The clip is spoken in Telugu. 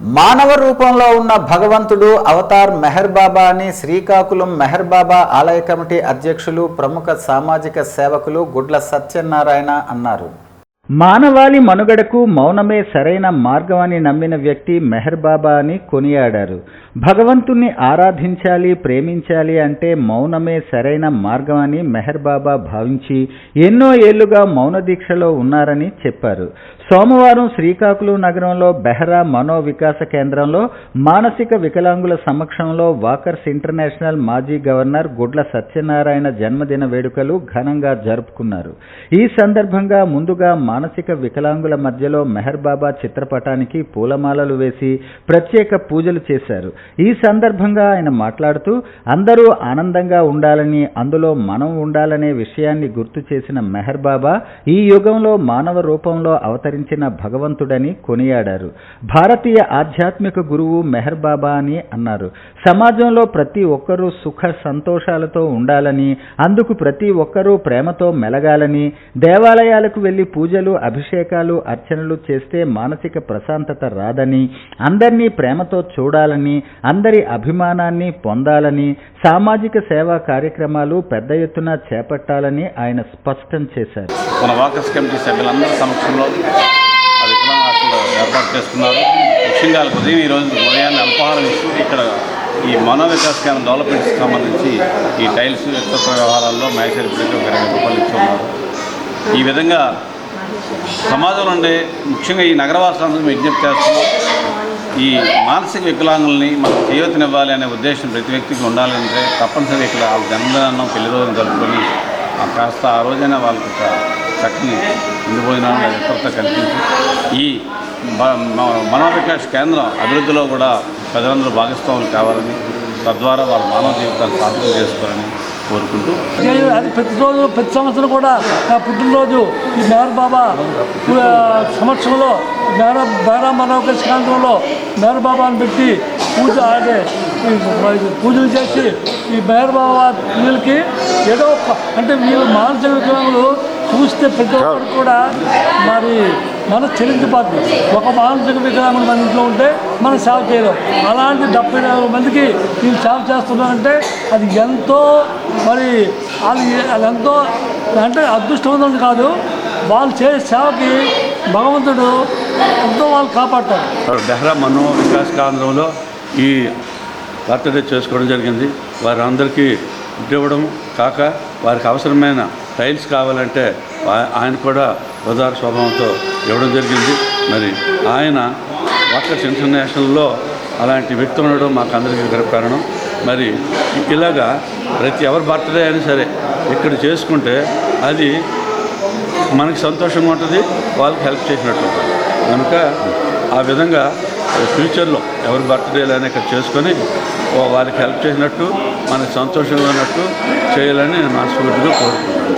మానవ రూపంలో ఉన్న భగవంతుడు అవతార్ మెహర్ బాబా అని శ్రీకాకుళం మెహర్ బాబా ఆలయ కమిటీ అధ్యక్షులు ప్రముఖ సామాజిక సేవకులు గుడ్ల సత్యనారాయణ అన్నారు. మానవాళి మనుగడకు మౌనమే సరైన మార్గమని నమ్మిన వ్యక్తి మెహర్ బాబా అని కొనియాడారు. భగవంతుణ్ణి ఆరాధించాలి ప్రేమించాలి అంటే మౌనమే సరైన మార్గమని మెహర్ బాబా భావించి ఎన్నో ఏళ్ళుగా మౌన దీక్షలో ఉన్నారని చెప్పారు. సోమవారం శ్రీకాకుళం నగరంలో బెహరా మనో వికాస కేంద్రంలో మానసిక వికలాంగుల సమక్షంలో వాకర్స్ ఇంటర్నేషనల్ మాజీ గవర్నర్ గుడ్ల సత్యనారాయణ జన్మదిన వేడుకలు ఘనంగా జరుపుకున్నారు. ఈ సందర్భంగా ముందుగా మానసిక వికలాంగుల మధ్యలో మెహర్ బాబా చిత్రపటానికి పూలమాలలు వేసి ప్రత్యేక పూజలు చేశారు. ఈ సందర్భంగా ఆయన మాట్లాడుతూ అందరూ ఆనందంగా ఉండాలని అందులో మనం ఉండాలనే విషయాన్ని గుర్తు చేసిన మెహర్ బాబా ఈ యుగంలో మానవ రూపంలో అవతరించిన భగవంతుడని కొనియాడారు. భారతీయ ఆధ్యాత్మిక గురువు మెహర్ బాబా అని అన్నారు. సమాజంలో ప్రతి ఒక్కరూ సుఖ సంతోషాలతో ఉండాలని అందుకు ప్రతి ఒక్కరూ ప్రేమతో మెలగాలని దేవాలయాలకు వెళ్ళి పూజలు అభిషేకాలు అర్చనలు చేస్తే మానసిక ప్రశాంతత రాదని అందరినీ ప్రేమతో చూడాలని అందరి అభిమానాన్ని పొందాలని సామాజిక సేవా కార్యక్రమాలు పెద్ద ఎత్తున చేపట్టాలని ఆయన స్పష్టం చేశారు. మన వాకర్స్ కమిటీ సభ్యులందరి సమక్షంలో ఏర్పాటు చేసుకున్నారు. ముఖ్యంగా ఉదయం ఈరోజు ఉదయాన్నే అల్పాహారం ఇస్తూ ఇక్కడ ఈ మన వికాస్ కేంద్రం డెవలప్మెంట్కి సంబంధించి ఈ టైల్స్ ఇతర వ్యవహారాల్లో మహేశ్వరి ఇప్పటికీ ఒక ఇరవై రూపాయలు ఇస్తున్నారు ఈ విధంగా సమాజంలో ఉండే ముఖ్యంగా ఈ నగరవాసులందరూ విజ్ఞప్తి చేస్తున్నాం. ఈ మానసిక వికలాంగుల్ని మనం జీవితనివ్వాలి అనే ఉద్దేశం ప్రతి వ్యక్తికి ఉండాలంటే తప్పనిసరి ఇక్కడ వాళ్ళ జన్మదినం పెళ్ళి రోజును జరుపుకొని కాస్త ఆ రోజైనా వాళ్ళకి ఒక చక్కని ఇందు భోజనాన్ని ఎక్కడితో కల్పించి ఈ బ- మనోవికాస్ కేంద్రం అభివృద్ధిలో కూడా ప్రజలందరూ భాగస్వాములు కావాలని తద్వారా వాళ్ళ మానవ జీవితాన్ని సాధన చేసుకోవాలని కోరుకుంటూ ప్రతిరోజు ప్రతి సంవత్సరం కూడా నా పుట్టినరోజు ఈ మేర బాబా సమక్షంలో మేర బేరా మనోక కేంద్రంలో మేర బాబాని పెట్టి పూజ అదే ఈ పూజలు చేసి ఈ మేర బాబా పిల్లలకి ఏదో అంటే వీళ్ళు మానసిక వికలాంగులు చూస్తే ప్రతి ఒక్కరు కూడా మరి మన చెల్లించిపోతుంది ఒక మానసిక విగ్రహం మన ఇంట్లో ఉంటే మనం సేవ చేయలేం. అలాంటి డెబ్బై నాలుగు మందికి నేను సేవ చేస్తున్నానంటే అది ఎంతో మరి వాళ్ళు అది ఎంతో అంటే అదృష్టవంతం కాదు. వాళ్ళు చేసే సేవకి భగవంతుడు ఎంతో వాళ్ళు కాపాడతారు. బెహ్రా మనో వికాస్ కేంద్రంలో ఈ బర్త్డే చేసుకోవడం జరిగింది. వారందరికీ ఇవ్వడం కాక వారికి అవసరమైన టైల్స్ కావాలంటే ఆ- ఆయన కూడా బజార్ స్వభావంతో ఇవ్వడం జరిగింది. మరి ఆయన వాకర్స్ ఇంటర్నేషనల్లో అలాంటి వ్యక్తి ఉండడం మాకు అందరికీ గర్వకారణం మరి ఇలాగా ప్రతి ఎవరి బర్త్డే అయినా సరే ఇక్కడ చేసుకుంటే అది మనకి సంతోషంగా ఉంటుంది వాళ్ళకి హెల్ప్ చేసినట్టు ఉంటుంది. కనుక ఆ విధంగా ఫ్యూచర్లో ఎవరి బర్త్డేలైనా ఇక్కడ చేసుకొని వాళ్ళకి హెల్ప్ చేసినట్టు మనకి సంతోషంగా ఉన్నట్టు చేయాలని నేను మనస్ఫూర్తిగా కోరుకుంటున్నాను.